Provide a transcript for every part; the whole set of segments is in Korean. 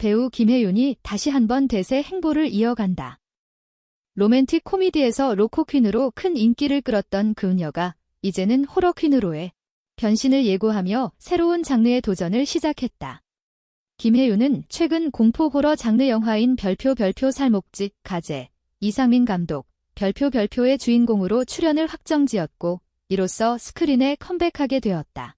배우 김혜윤이 다시 한번 대세 행보를 이어간다. 로맨틱 코미디에서 로코퀸으로 큰 인기를 끌었던 그녀가 이제는 호러퀸으로의 변신을 예고하며 새로운 장르의 도전을 시작했다. 김혜윤은 최근 공포 호러 장르 영화인 별표 별표 살목직 가제 이상민 감독 별표 별표의 주인공으로 출연을 확정지었고 이로써 스크린에 컴백하게 되었다.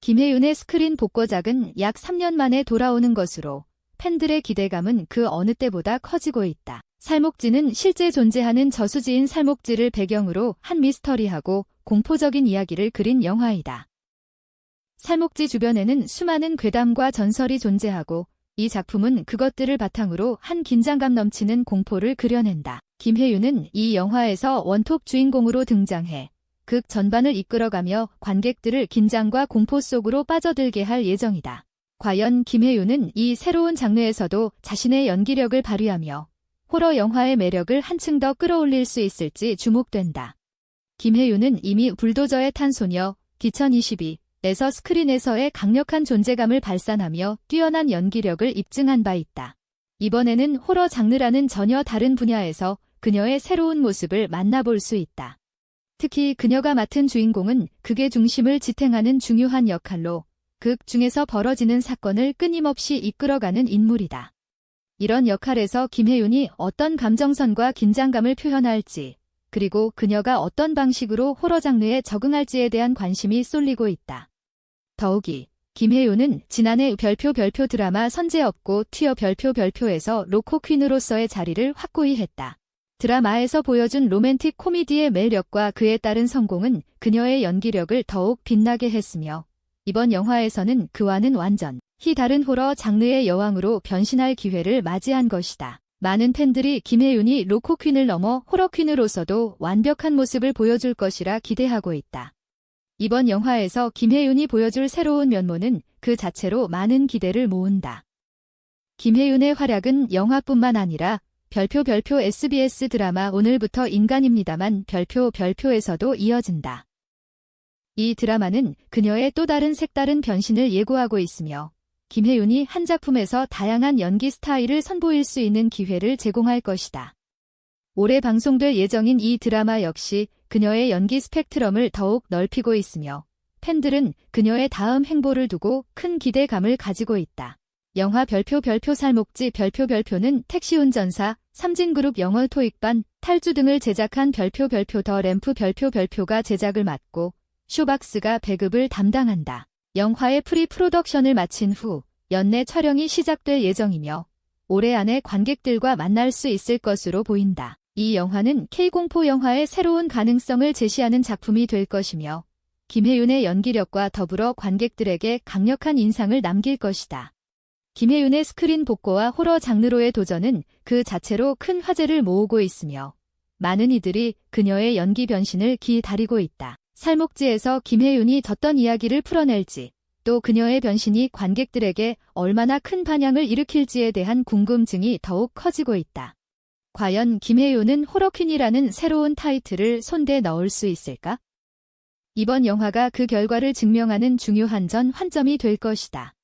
김혜윤의 스크린 복고작은 약 3년 만에 돌아오는 것으로 팬들의 기대감은 그 어느 때보다 커지고 있다. 살목지는 실제 존재하는 저수지인 살목지를 배경으로 한 미스터리하고 공포적인 이야기를 그린 영화이다. 살목지 주변에는 수많은 괴담과 전설이 존재하고 이 작품은 그것들을 바탕으로 한 긴장감 넘치는 공포를 그려낸다. 김혜윤은 이 영화에서 원톱 주인공으로 등장해 극 전반을 이끌어가며 관객들을 긴장과 공포 속으로 빠져들게 할 예정이다. 과연 김혜윤은 이 새로운 장르에서도 자신의 연기력을 발휘하며 호러 영화의 매력을 한층 더 끌어올릴 수 있을지 주목된다. 김혜윤은 이미 불도저의 탄 소녀 2022에서 스크린에서의 강력한 존재감을 발산하며 뛰어난 연기력을 입증한 바 있다. 이번에는 호러 장르라는 전혀 다른 분야에서 그녀의 새로운 모습을 만나볼 수 있다. 특히 그녀가 맡은 주인공은 극의 중심을 지탱하는 중요한 역할로 극 중에서 벌어지는 사건을 끊임없이 이끌어가는 인물이다. 이런 역할에서 김혜윤이 어떤 감정선과 긴장감을 표현할지, 그리고 그녀가 어떤 방식으로 호러 장르에 적응할지에 대한 관심이 쏠리고 있다. 더욱이 김혜윤은 지난해 별표 별표 드라마 선제업고 튀어 별표 별표에서 로코 퀸으로서의 자리를 확고히 했다. 드라마에서 보여준 로맨틱 코미디의 매력과 그에 따른 성공은 그녀의 연기력을 더욱 빛나게 했으며 이번 영화에서는 그와는 완전 히 다른 호러 장르의 여왕으로 변신할 기회를 맞이한 것이다. 많은 팬들이 김혜윤이 로코퀸을 넘어 호러퀸으로서도 완벽한 모습을 보여줄 것이라 기대하고 있다. 이번 영화에서 김혜윤이 보여줄 새로운 면모는 그 자체로 많은 기대를 모은다. 김혜윤의 활약은 영화뿐만 아니라 별표 별표 SBS 드라마 오늘부터 인간입니다만 별표 별표에서도 이어진다. 이 드라마는 그녀의 또 다른 색다른 변신을 예고하고 있으며 김혜윤이 한 작품에서 다양한 연기 스타일을 선보일 수 있는 기회를 제공할 것이다. 올해 방송될 예정인 이 드라마 역시 그녀의 연기 스펙트럼을 더욱 넓히고 있으며 팬들은 그녀의 다음 행보를 두고 큰 기대감을 가지고 있다. 영화 별표 별표 살목지 별표 별표는 택시운전사, 삼진그룹 영어 토익반, 탈주 등을 제작한 별표 별표 더 램프 별표 별표가 제작을 맡고 쇼박스가 배급을 담당한다. 영화의 프리 프로덕션을 마친 후 연내 촬영이 시작될 예정이며 올해 안에 관객들과 만날 수 있을 것으로 보인다. 이 영화는 K공포 영화의 새로운 가능성을 제시하는 작품이 될 것이며 김혜윤의 연기력과 더불어 관객들에게 강력한 인상을 남길 것이다. 김혜윤의 스크린 복고와 호러 장르로의 도전은 그 자체로 큰 화제를 모으고 있으며 많은 이들이 그녀의 연기 변신을 기다리고 있다. 살목지에서 김혜윤이 어떤 이야기를 풀어낼지 또 그녀의 변신이 관객들에게 얼마나 큰 반향을 일으킬지에 대한 궁금증이 더욱 커지고 있다. 과연 김혜윤은 호러퀸이라는 새로운 타이틀을 손대 넣을 수 있을까? 이번 영화가 그 결과를 증명하는 중요한 전 환점이 될 것이다.